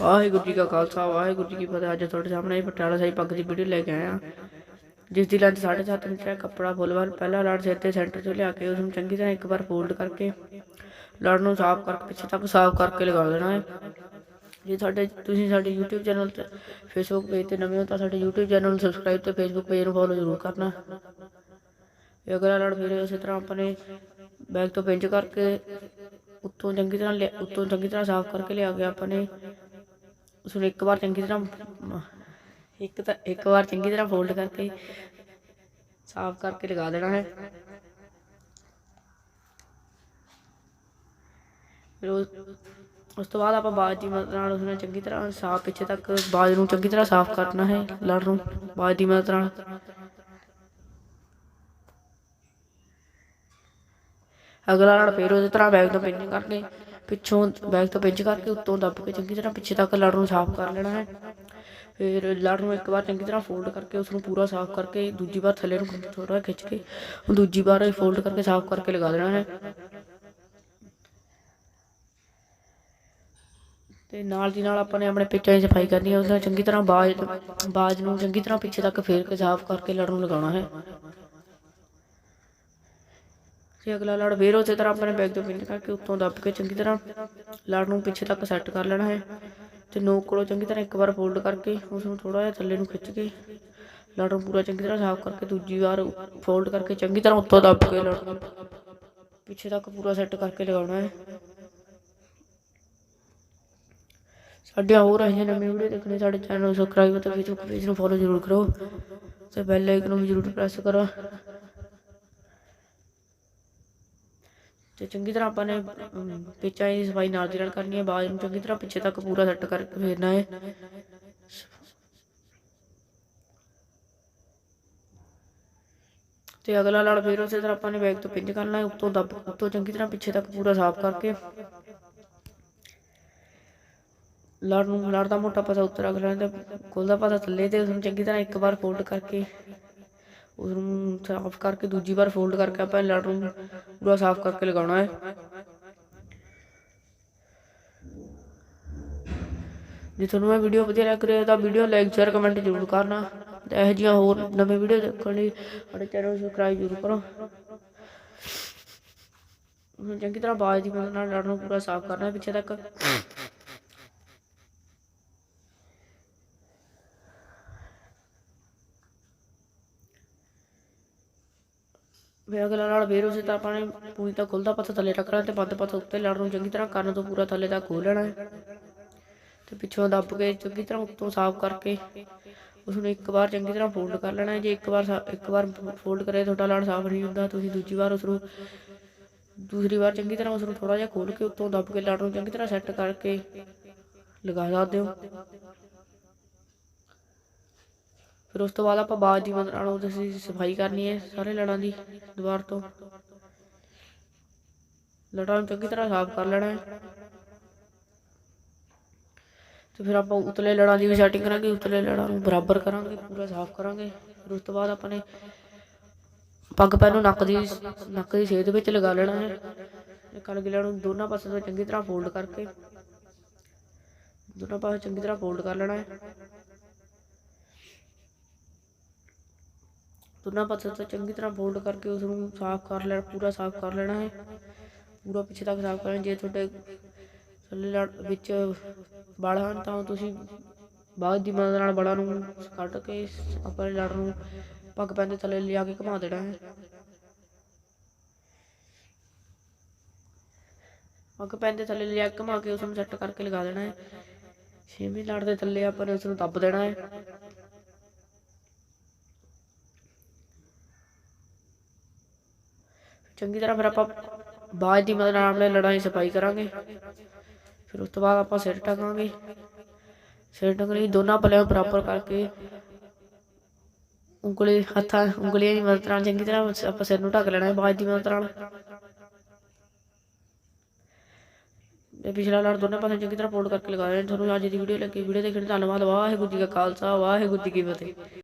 ਵਾਹਿਗੁਰੂ ਜੀ ਕਾ ਖਾਲਸਾ, ਵਾਹਿਗੁਰੂ ਜੀ ਕੀ ਫਤਿਹ। ਅੱਜ ਤੁਹਾਡੇ ਸਾਹਮਣੇ ਪਟਿਆਲਾ ਸਾਹਿਬ ਪੱਗ ਦੀ ਵੀਡੀਓ ਲੈ ਕੇ ਆਇਆ ਜਿਸ ਦੀ ਲੈਂਥ 7.5 ਇੰਚ ਹੈ, ਕੱਪੜਾ ਫੁੱਲਵਾਰ ਪਹਿਲਾ ਲੜ ਸਿਰ ਤੇ ਸੈਂਟਰ 'ਚ ਲਿਆ ਕੇ ਉਸ ਨੂੰ ਚੰਗੀ ਤਰ੍ਹਾਂ ਇੱਕ ਵਾਰ ਫੋਲਡ ਕਰਕੇ ਲੜ ਨੂੰ ਸਾਫ਼ ਕਰਕੇ ਪਿੱਛੇ ਤੱਕ ਸਾਫ਼ ਕਰਕੇ ਲਗਾ ਦੇਣਾ ਹੈ। ਜੇ ਤੁਹਾਡੇ ਤੁਸੀਂ ਸਾਡੇ YouTube ਚੈਨਲ ਤੇ, Facebook ਪੇਜ ਤੇ ਨਵੇਂ ਹੋ ਤਾਂ ਸਾਡੇ YouTube ਚੈਨਲ ਨੂੰ ਸਬਸਕ੍ਰਾਈਬ ਤੇ Facebook ਪੇਜ ਨੂੰ ਫੋਲੋ ਜ਼ਰੂਰ ਕਰਨਾ। ਇਹ ਅਗਲਾ ਲੜ ਫਿਰ ਉਸੇ ਤਰ੍ਹਾਂ ਆਪਣੇ ਬੈਗ ਤੋਂ ਪਿੰਚ ਕਰਕੇ ਉੱਤੋਂ ਚੰਗੀ ਤਰ੍ਹਾਂ ਲਿਆ- ਉੱਤੋਂ ਚੰਗੀ ਤਰ੍ਹਾਂ ਸਾਫ਼ ਕਰਕੇ ਲਿਆ ਗਿਆ ਆਪਾਂ ਨੇ ਉਸ ਨੂੰ ਇੱਕ ਵਾਰ ਚੰਗੀ ਤਰ੍ਹਾਂ ਮ- ਇੱਕ ਤਾਂ ਇੱਕ ਵਾਰ ਚੰਗੀ ਤਰ੍ਹਾਂ ਫੋਲਡ ਕਰਕੇ ਸਾਫ਼ ਕਰਕੇ ਲਗਾ ਦੇਣਾ ਹੈ ਫਿਰ ਉਸ- ਉਸ ਤੋਂ ਬਾਅਦ ਆਪਾਂ ਬਾਜ ਦੀ ਮਦਦ ਨਾਲ ਉਸਨੂੰ ਚੰਗੀ ਤਰ੍ਹਾਂ ਸਾਫ਼ ਪਿੱਛੇ ਤੱਕ ਬਾਜ ਨੂੰ ਚੰਗੀ ਤਰ੍ਹਾਂ ਸਾਫ਼ ਕਰਨਾ ਹੈ ਲੜ ਨੂੰ ਬਾਜ ਦੀ ਮਦਦ ਨਾਲ ਅਗਲਾ ਲੜ ਫੇਰ ਉਹਦੇ ਤਰ੍ਹਾਂ ਬੈਗ ਤੋਂ ਪਿੰਚ ਕਰਕੇ ਪਿੱਛੋਂ ਬੈਗ ਤੋਂ ਪਿੰਚ ਕਰਕੇ ਉੱਤੋਂ ਦੱਬ ਕੇ ਚੰਗੀ ਤਰ੍ਹਾਂ ਪਿੱਛੇ ਤੱਕ ਲੜ ਨੂੰ ਸਾਫ਼ ਕਰ ਲੈਣਾ ਹੈ। ਫਿਰ ਲੜ ਨੂੰ ਇੱਕ ਵਾਰ ਚੰਗੀ ਤਰ੍ਹਾਂ ਫੋਲਡ ਕਰਕੇ ਉਸ ਨੂੰ ਪੂਰਾ ਸਾਫ਼ ਕਰਕੇ ਦੂਜੀ ਵਾਰ ਥੱਲੇ ਨੂੰ ਥੋੜਾ ਖਿੱਚ ਕੇ ਦੂਜੀ ਵਾਰ ਫੋਲਡ ਕਰਕੇ ਸਾਫ਼ ਕਰਕੇ ਲਗਾ ਦੇਣਾ ਹੈ। ਤੇ ਨਾਲ ਦੀ ਨਾਲ ਆਪਾਂ ਨੇ ਆਪਣੇ ਪਿੱਛੇ ਦੀ ਸਫ਼ਾਈ ਕਰਨੀ ਹੈ, ਉਸ ਨਾਲ ਚੰਗੀ ਤਰ੍ਹਾਂ ਬਾਜ ਬਾਜ ਨੂੰ ਚੰਗੀ ਤਰ੍ਹਾਂ ਪਿੱਛੇ ਤੱਕ ਫੇਰ ਕੇ ਸਾਫ਼ ਕਰਕੇ ਲੜ ਨੂੰ ਲਗਾਉਣਾ ਹੈ। ਤੇ ਅਗਲਾ ਲੜ ਫੇਰ ਉਸੇ ਤਰ੍ਹਾਂ ਆਪਣੇ ਬੈਗ ਤੋਂ ਪਿੰਨ ਕਰਕੇ ਉੱਤੋਂ ਦੱਬ ਕੇ ਚੰਗੀ ਤਰ੍ਹਾਂ ਲੜ ਨੂੰ ਪਿੱਛੇ ਤੱਕ ਸੈੱਟ ਕਰ ਲੈਣਾ ਹੈ। ਤੇ ਨੋਕ ਕੋਲੋਂ ਚੰਗੀ ਤਰ੍ਹਾਂ ਇੱਕ ਵਾਰ ਫੋਲਡ ਕਰਕੇ ਉਸ ਨੂੰ ਥੋੜਾ ਜਿਹਾ ਥੱਲੇ ਨੂੰ ਖਿੱਚ ਕੇ ਲੜ ਨੂੰ ਪੂਰਾ ਚੰਗੀ ਤਰ੍ਹਾਂ ਸਾਫ਼ ਕਰਕੇ ਦੂਜੀ ਵਾਰ ਫੋਲਡ ਕਰਕੇ ਚੰਗੀ ਤਰ੍ਹਾਂ ਉੱਤੋਂ ਦੱਬ ਕੇ ਲੜ ਨੂੰ ਪਿੱਛੇ ਤੱਕ ਪੂਰਾ ਸੈੱਟ ਕਰਕੇ ਲਗਾਉਣਾ ਹੈ। ਸਾਡੀਆਂ ਹੋਰ ਆਈਆਂ ਨਵੀਆਂ ਵੀਡੀਓ ਦੇਖਣੇ ਸਾਡੇ ਚੈਨਲ ਨੂੰ ਸਬਸਕ੍ਰਾਈਬ ਅਤੇ ਫੇਸਬੁੱਕ ਪੇਜ ਨੂੰ ਫੋਲੋ ਜ਼ਰੂਰ ਕਰੋ। ਤੇ ਬੈਲ ਆਈਕਨ ਨੂੰ ਵੀ ਜ਼ਰੂਰ ਪ੍ਰੈਸ ਕਰੋ। ਤੇ ਚੰਗੀ ਤਰ੍ਹਾਂ ਆਪਾਂ ਨੇ ਅਮ, ਦੀ ਸਫ਼ਾਈ ਨਾਲ ਦੀ ਨਾਲ ਕਰਨੀ ਹੈ ਬਾਜ ਨੂੰ ਚੰਗੀ ਤਰ੍ਹਾਂ ਪਿੱਛੇ ਤੱਕ ਪੂਰਾ ਸੈੱਟ ਕਰਕੇ ਫੇਰਨਾ ਹੈ। ਤੇ ਅਗਲਾ ਲੜ ਫੇਰ ਉਸੇ ਤਰ੍ਹਾਂ ਆਪਾਂ ਨੇ ਬੈਗ ਤੋਂ ਪਿੰਜ ਕਰਨਾ ਹੈ ਉੱਤੋਂ ਦੱਬ ਉੱਤੋਂ ਚੰਗੀ ਤਰ੍ਹਾਂ ਪਿੱਛੇ ਤੱਕ ਪੂਰਾ ਸਾਫ਼ ਕਰਕੇ। ਲੜ ਨੂੰ ਲੜ ਦਾ ਮੋਟਾ ਪਾਸਾ ਉੱਤਰ ਅਗਲਾ ਲੈਣਾ ਤੇ ਕੋਲ ਦਾ ਪਾਸਾ ਥੱਲੇ ਤੇ ਉਸ ਨੂੰ ਚੰਗੀ ਤਰ੍ਹਾਂ ਇੱਕ ਵਾਰ ਫੋਲਡ ਕਰਕੇ ਉਸ ਨੂੰ ਸਾਫ਼ ਕਰਕੇ ਦੂਜੀ ਵਾਰ ਫੋਲਡ ਕਰਕੇ ਆਪਾਂ ਲੜ ਨੂੰ ਪੂਰਾ ਸਾਫ਼ ਕਰਕੇ ਲਗਾਉਣਾ ਹੈ। ਜੇ ਤੁਹਾਨੂੰ ਇਹ ਵੀਡੀਓ ਵਧੀਆ ਲੱਗ ਰਹੀ ਹੈ ਤਾਂ ਵੀਡੀਓ ਲਾਈਕ ਸ਼ੇਅਰ ਕਮੈਂਟ ਜ਼ਰੂਰ ਕਰਨਾ। ਤੇ ਇਹੋ ਜਿਹੀਆਂ ਹੋਰ ਨਵੇਂ ਵੀਡੀਓ ਦੇਖਣ ਲਈ ਸਾਡੇ ਚੈਨਲ ਨੂੰ ਸਬਸਕ੍ਰਾਈਬ ਜ਼ਰੂਰ ਕਰੋ। ਹੁਣ ਚੰਗੀ ਤਰ੍ਹਾਂ ਬਾਜ ਦੀ ਮਦਦ ਨਾਲ ਲੜ ਨੂੰ ਪੂਰਾ ਸਾਫ਼ ਕਰਨਾ ਹੈ ਪਿੱਛੇ ਤੱਕ। ਫਿਰ ਅਗਲਾ ਨਾਲ ਫੇਰ ਉਸੇ ਤਰ੍ਹਾਂ ਆਪਾਂ ਨੇ ਪੂਰੀ ਤਾਂ ਖੁੱਲਦਾ ਪੱਥਾ ਥੱਲੇ ਰੱਖਣਾ ਤੇ ਬੰਦ ਪੱਥਾ ਉੱਤੇ ਲੜ ਨੂੰ ਚੰਗੀ ਤਰ੍ਹਾਂ ਕਰਨ ਤੋਂ ਪੂਰਾ ਥੱਲੇ ਤੱਕ ਖੋਲ ਲੈਣਾ ਹੈ। ਤੇ ਪਿੱਛੋਂ ਦੱਬ ਕੇ ਚੰਗੀ ਤਰ੍ਹਾਂ ਉੱਤੋਂ ਸਾਫ਼ ਕਰਕੇ ਉਸ ਨੂੰ ਇੱਕ ਵਾਰ ਚੰਗੀ ਤਰ੍ਹਾਂ ਫੋਲਡ ਕਰ ਲੈਣਾ ਹੈ। ਜੇ ਇੱਕ ਵਾਰ ਸਾ- ਇੱਕ ਵਾਰ ਫੋਲਡ ਕਰੇ ਤੁਹਾਡਾ ਲੜ ਸਾਫ਼ ਨਹੀਂ ਹੁੰਦਾ, ਤੁਸੀਂ ਦੂਜੀ ਵਾਰ ਉਸ ਨੂੰ ਦੂਸਰੀ ਵਾਰ ਚੰਗੀ ਤਰ੍ਹਾਂ ਉਸ ਨੂੰ ਥੋੜਾ ਜਿਹਾ ਖੋਲ ਕੇ ਉੱਤੋਂ ਦੱਬ ਕੇ ਲੜ ਨੂੰ ਚੰਗੀ ਤਰ੍ਹਾਂ ਸੈੱਟ ਕਰਕੇ ਲਗਾ ਸਕਦੇ ਹੋ। ਫਿਰ ਉਸ ਤੋਂ ਬਾਅਦ ਆਪਾਂ ਬਾਜ ਦੀ ਮਦਦ ਨਾਲ ਉਹਦੀ ਸਫ਼ਾਈ ਕਰਨੀ ਹੈ ਸਾਰੇ ਲੜਾਂ ਦੀ ਦੀਵਾਰ ਤੋਂ। ਲੜਾਂ ਨੂੰ ਚੰਗੀ ਤਰ੍ਹਾਂ ਸਾਫ਼ ਕਰ ਲੈਣਾ ਹੈ। ਤੇ ਫਿਰ ਆਪਾਂ ਉਤਲੇ ਲੜਾਂ ਦੀ ਵੀ ਸੈਟਿੰਗ ਕਰਾਂਗੇ, ਉਤਲੇ ਲੜਾਂ ਨੂੰ ਬਰਾਬਰ ਕਰਾਂਗੇ, ਪੂਰਾ ਸਾਫ਼ ਕਰਾਂਗੇ। ਫਿਰ ਉਸ ਤੋਂ ਬਾਅਦ ਆਪਾਂ ਨੇ ਪੱਗ ਪੈਨ ਨੂੰ ਨੱਕ ਦੀ ਨੱਕ ਦੀ ਛੇਦ ਵਿੱਚ ਲਗਾ ਲੈਣਾ ਹੈ। ਇਹ ਕਲਗਿਲਾਂ ਨੂੰ ਦੋਨਾਂ ਪਾਸੇ ਤੋਂ ਚੰਗੀ ਤਰ੍ਹਾਂ ਫੋਲਡ ਕਰਕੇ, ਦੋਨਾਂ ਪਾਸੇ ਚੰਗੀ ਤਰ੍ਹਾਂ ਫੋਲਡ ਕਰ ਲੈਣਾ ਹੈ। ਦੋਨਾਂ ਪਾਸੇ ਤੋਂ ਚੰਗੀ ਤਰ੍ਹਾਂ ਫੋਲਡ ਕਰਕੇ ਉਸ ਨੂੰ ਸਾਫ਼ ਕਰ ਲੈਣਾ, ਪੂਰਾ ਸਾਫ਼ ਕਰ ਲੈਣਾ ਹੈ। ਪੂਰਾ ਪਿੱਛੇ ਤੱਕ ਸਾਫ਼ ਕਰਨਾ ਜੇ ਤੁਹਾਡੇ ਥੱਲੇ ਲੜ, ਵਿੱਚ ਵਾਲ ਹਨ ਤਾਂ ਤੁਸੀਂ ਬਾਅਦ ਦੀ ਮਦਦ ਨਾਲ ਵਾਲਾਂ ਨੂੰ ਕੱਢ ਕੇ ਆਪਣੇ ਲੜ ਨੂੰ ਪੱਗ ਪੈਂਦੇ ਥੱਲੇ ਲਿਆ ਕੇ ਘੁਮਾ ਦੇਣਾ ਹੈ। ਪੱਗ ਪੈਂਦੇ ਥੱਲੇ ਲਿਆ ਕੇ ਘੁਮਾ ਕੇ ਉਸ ਨੂੰ ਸੈੱਟ ਕਰਕੇ ਲਗਾ ਦੇਣਾ ਹੈ। ਛੇਵੀਂ ਲੜ ਦੇ ਥੱਲੇ ਆਪਾਂ ਨੇ ਉਸ ਨੂੰ ਦੱਬ ਦੇਣਾ ਹੈ। ਚੰਗੀ ਤਰ੍ਹਾਂ ਫਿਰ ਆਪਾਂ ਬਾਜ ਦੀ ਮਦਦ ਨਾਲ ਆਪਣੇ ਲੜਾਂ ਦੀ ਸਫ਼ਾਈ ਕਰਾਂਗੇ ਫਿਰ ਉਸ ਤੋਂ ਬਾਅਦ ਆਪਾਂ ਸਿਰ ਟਕਾਂਗੇ ਸਿਰ ਟਕਣ ਲਈ ਦੋਨਾਂ ਪੱਲਿਆਂ ਨੂੰ ਬਰਾਬਰ ਕਰਕੇ ਉਂਗਲੀ ਹੱਥਾਂ ਉਂਗਲੀਆਂ ਦੀ ਮਦਦ ਨਾਲ ਚੰਗੀ ਤਰ੍ਹਾਂ ਆਪਾਂ ਸਿਰ ਨੂੰ ਢੱਕ ਲੈਣਾ ਹੈ ਬਾਜ ਦੀ ਮਦਦ ਨਾਲ ਤੇ ਪਿਛਲਾ ਲੜ ਦੋਨਾਂ ਪਾਸੇ ਚੰਗੀ ਤਰ੍ਹਾਂ ਫੋਲਡ ਕਰਕੇ ਲਗਾ ਦੇਣਾ ਤੁਹਾਨੂੰ ਅੱਜ ਦੀ ਵੀਡੀਓ ਲੱਗੀ ਵੀਡੀਓ ਦੇਖਣ ਲਈ ਧੰਨਵਾਦ ਵਾਹਿਗੁਰੂ ਜੀ ਕਾ ਖਾਲਸਾ ਵਾਹਿਗੁਰੂ ਜੀ ਕੀ ਫਤਿਹ